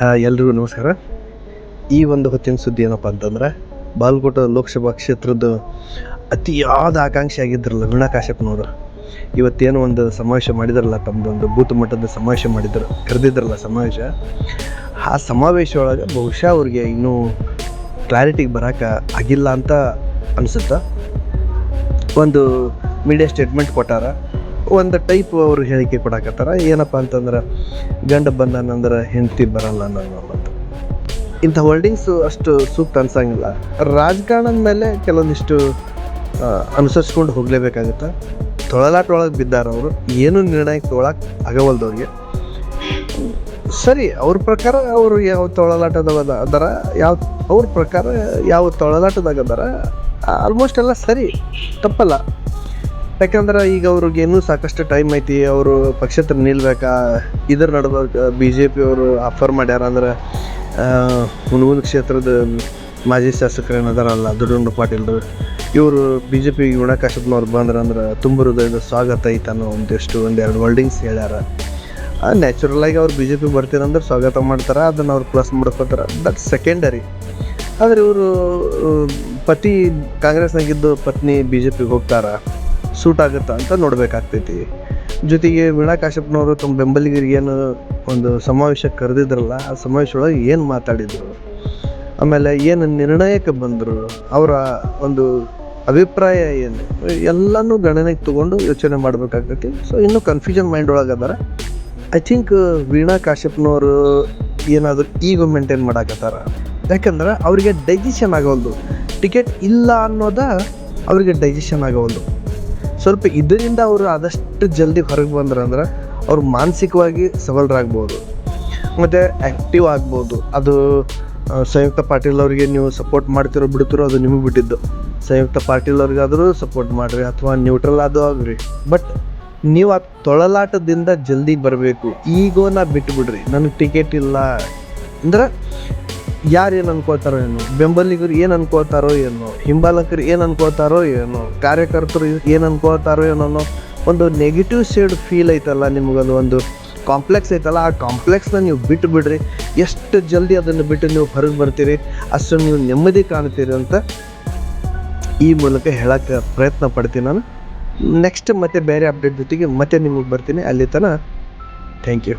ಎಲ್ರಿಗೂ ನಮಸ್ಕಾರ. ಈ ಒಂದು ಹೊತ್ತಿನ ಸುದ್ದಿ ಏನಪ್ಪ ಅಂತಂದ್ರೆ ಬಾಲ್ಕೋಟ ಲೋಕಸಭಾ ಕ್ಷೇತ್ರದ ಅತಿಯಾದ ಆಕಾಂಕ್ಷೆ ಆಗಿದ್ರಲ್ಲ ವೀಣಾ ಕಾಶ್ಯಪ್ನವರು. ಇವತ್ತೇನು ಒಂದು ಸಮಾವೇಶ ಮಾಡಿದ್ರಲ್ಲ ತಮ್ಮದೊಂದು ಬೂತ್ ಮಟ್ಟದ ಸಮಾವೇಶ ಮಾಡಿದ್ರು, ಕರೆದಿದ್ರಲ್ಲ ಸಮಾವೇಶ. ಆ ಸಮಾವೇಶ ಒಳಗೆ ಬಹುಶಃ ಅವ್ರಿಗೆ ಇನ್ನೂ ಕ್ಲಾರಿಟಿಗೆ ಬರೋಕೆ ಆಗಿಲ್ಲ ಅಂತ ಅನಿಸುತ್ತೆ. ಒಂದು ಮೀಡಿಯಾ ಸ್ಟೇಟ್ಮೆಂಟ್ ಕೊಟ್ಟಾರ. ಒಂದು ಟೈಪ್ ಅವರು ಹೇಳಿಕೆ ಕೊಡಕತ್ತಾರ. ಏನಪ್ಪ ಅಂತಂದ್ರೆ ಗಂಡ ಬಂದಾನಂದ್ರೆ ಹೆಂಡತಿ ಬರಲ್ಲ ಅನ್ನೋ ಮತ್ತು ಇಂಥ ವರ್ಡಿಂಗ್ಸು ಅಷ್ಟು ಸೂಕ್ತ ಅನ್ಸಂಗಿಲ್ಲ. ರಾಜಕಾರಣದ ಮೇಲೆ ಕೆಲವೊಂದಿಷ್ಟು ಅನುಸರಿಸ್ಕೊಂಡು ಹೋಗಲೇಬೇಕಾಗುತ್ತೆ. ತೊಳಲಾಟ ಒಳಗೆ ಬಿದ್ದಾರ ಅವರು. ಏನು ನಿರ್ಣಯ ತೊಗೊಳಕ್ಕೆ ಆಗವಲ್ದವ್ರಿಗೆ ಸರಿ, ಅವ್ರ ಪ್ರಕಾರ ಅವರು ಯಾವ ತೊಳಲಾಟದಾಗ ಅದರ, ಯಾವ, ಅವ್ರ ಪ್ರಕಾರ ಯಾವ ತೊಳಲಾಟದಾಗ ಅದಾರ ಆಲ್ಮೋಸ್ಟ್ ಎಲ್ಲ ಸರಿ. ತಪ್ಪಲ್ಲ. ಯಾಕಂದ್ರೆ ಈಗ ಅವ್ರಿಗೆ ಇನ್ನೂ ಸಾಕಷ್ಟು ಟೈಮ್ ಐತಿ, ಅವರು ಪಕ್ಷೇತರ ನಿಲ್ಬೇಕಾ? ಇದ್ರ ನಡುವೆ ಬಿ ಜೆ ಪಿ ಅವರು ಆಫರ್ ಮಾಡ್ಯಾರ ಅಂದ್ರೆ ಹುಣಗುನ್ ಕ್ಷೇತ್ರದ ಮಾಜಿ ಶಾಸಕರು ಏನದಾರಲ್ಲ ದುಡ್ಡು ಪಾಟೀಲ್ರು ಇವರು ಬಿ ಜೆ ಪಿ ಗುಣ ಕಾಶ್ಯಪ್ನವ್ರು ಬಂದ್ರೆ ಅಂದ್ರೆ ತುಂಬ ಹೃದಯದ ಸ್ವಾಗತ ಐತೆ ಅನ್ನೋ ಒಂದಿಷ್ಟು, ಒಂದೆರಡು ಹೋಲ್ಡಿಂಗ್ಸ್ ಹೇಳ್ಯಾರ. ನ್ಯಾಚುರಲ್ ಆಗಿ ಅವ್ರು ಬಿ ಜೆ ಪಿ ಬರ್ತೀರಂದ್ರೆ ಸ್ವಾಗತ ಮಾಡ್ತಾರೆ, ಅದನ್ನು ಅವ್ರು ಪ್ಲಸ್ ಮಾಡ್ಕೋತಾರೆ ದಟ್ ಸೆಕೆಂಡರಿ ಆದರೆ ಇವರು ಪತಿ ಕಾಂಗ್ರೆಸ್ನಾಗಿದ್ದು ಪತ್ನಿ ಬಿ ಜೆ ಪಿಗೆ ಹೋಗ್ತಾರ. ಸೂಟ್ ಆಗುತ್ತಾ ಅಂತ ನೋಡಬೇಕಾಗ್ತೈತಿ. ಜೊತೆಗೆ ವೀಣಾ ಕಾಶ್ಯಪ್ನವರು ತಮ್ಮ ಬೆಂಬಲಿಗರಿಗೆ ಏನು ಒಂದು ಸಮಾವೇಶ ಕರೆದಿದ್ರಲ್ಲ, ಆ ಸಮಾವೇಶ ಒಳಗೆ ಏನು ಮಾತಾಡಿದ್ರು? ಆಮೇಲೆ ಏನು ನಿರ್ಣಯಕ್ಕೆ ಬಂದರು? ಅವರ ಒಂದು ಅಭಿಪ್ರಾಯ ಏನು? ಎಲ್ಲನೂ ಗಣನೆಗೆ ತೊಗೊಂಡು ಯೋಚನೆ ಮಾಡಬೇಕಾಗ್ತೈತಿ. ಸೊ ಇನ್ನೂ ಕನ್ಫ್ಯೂಷನ್ ಮೈಂಡ್ ಒಳಗೆ ಅದಾರ. ಐ ಥಿಂಕ್ ವೀಣಾ ಕಾಶ್ಯಪ್ನವರು ಏನಾದರೂ ಈಗೋ ಮೇಂಟೈನ್ ಮಾಡಾಕತ್ತಾರ? ಯಾಕಂದ್ರೆ ಅವರಿಗೆ ಡೈಜೆಷನ್ ಆಗೋಲ್ದು ಟಿಕೆಟ್ ಇಲ್ಲ ಅನ್ನೋದ ಅವರಿಗೆ ಡೈಜೆಷನ್ ಆಗೋಲ್ದು ಸ್ವಲ್ಪ ಇದರಿಂದ ಅವರು ಆದಷ್ಟು ಜಲ್ದಿ ಹೊರಗೆ ಬಂದ್ರೆ ಅಂದ್ರೆ ಅವ್ರು ಮಾನಸಿಕವಾಗಿ ಸಬಲರಾಗ್ಬೋದು. ಮತ್ತು ಆ್ಯಕ್ಟಿವ್ ಆಗ್ಬೋದು. ಅದು ಸಂಯುಕ್ತ ಪಾಟೀಲ್ ಅವರಿಗೆ ನೀವು ಸಪೋರ್ಟ್ ಮಾಡ್ತಿರೋ ಬಿಡ್ತಿರೋ ಅದು ನಿಮಗೆ ಬಿಟ್ಟಿದ್ದು. ಸಂಯುಕ್ತ ಪಾಟೀಲ್ ಅವ್ರಿಗಾದರೂ ಸಪೋರ್ಟ್ ಮಾಡಿರಿ ಅಥವಾ ನ್ಯೂಟ್ರಲ್ ಅದು ಆಗ್ರಿ. ಬಟ್ ನೀವು ಆ ತೊಳಲಾಟದಿಂದ ಜಲ್ದಿ ಬರಬೇಕು. ಈಗೋನ ಬಿಟ್ಟು ಬಿಡ್ರಿ ನನಗೆ ಟಿಕೆಟ್ ಇಲ್ಲ. ಅಂದ್ರೆ ಯಾರು ಏನು ಅನ್ಕೋತಾರೋ ಏನು, ಬೆಂಬಲಿಗರು ಏನು ಅನ್ಕೋತಾರೋ ಏನೋ, ಹಿಂಬಾಲಕರು ಏನು ಅನ್ಕೋತಾರೋ ಏನೋ, ಕಾರ್ಯಕರ್ತರು ಏನು ಅನ್ಕೋತಾರೋ ಏನೋ ಒಂದು ನೆಗೆಟಿವ್ ಶೇಡ್ ಫೀಲ್ ಐತಲ್ಲ ನಿಮಗದು ಒಂದು ಕಾಂಪ್ಲೆಕ್ಸ್ ಐತಲ್ಲ, ಆ ಕಾಂಪ್ಲೆಕ್ಸ್ನ ನೀವು ಬಿಟ್ಟು ಬಿಡ್ರಿ. ಎಷ್ಟು ಜಲ್ದಿ ಅದನ್ನು ಬಿಟ್ಟು ನೀವು ಹೊರಗೆ ಬರ್ತೀರಿ, ಅಷ್ಟು ನೀವು ನೆಮ್ಮದಿ ಕಾಣ್ತೀರಿ ಅಂತ ಈ ಮೂಲಕ ಹೇಳೋಕ್ಕೆ ಪ್ರಯತ್ನ ಪಡ್ತೀನಿ ನಾನು. ನೆಕ್ಸ್ಟ್ ಮತ್ತೆ ಬೇರೆ ಅಪ್ಡೇಟ್ ಜೊತೆಗೆ ಮತ್ತೆ ನಿಮಗೆ ಬರ್ತೀನಿ. ಅಲ್ಲಿ ತನಕ ಥ್ಯಾಂಕ್ ಯು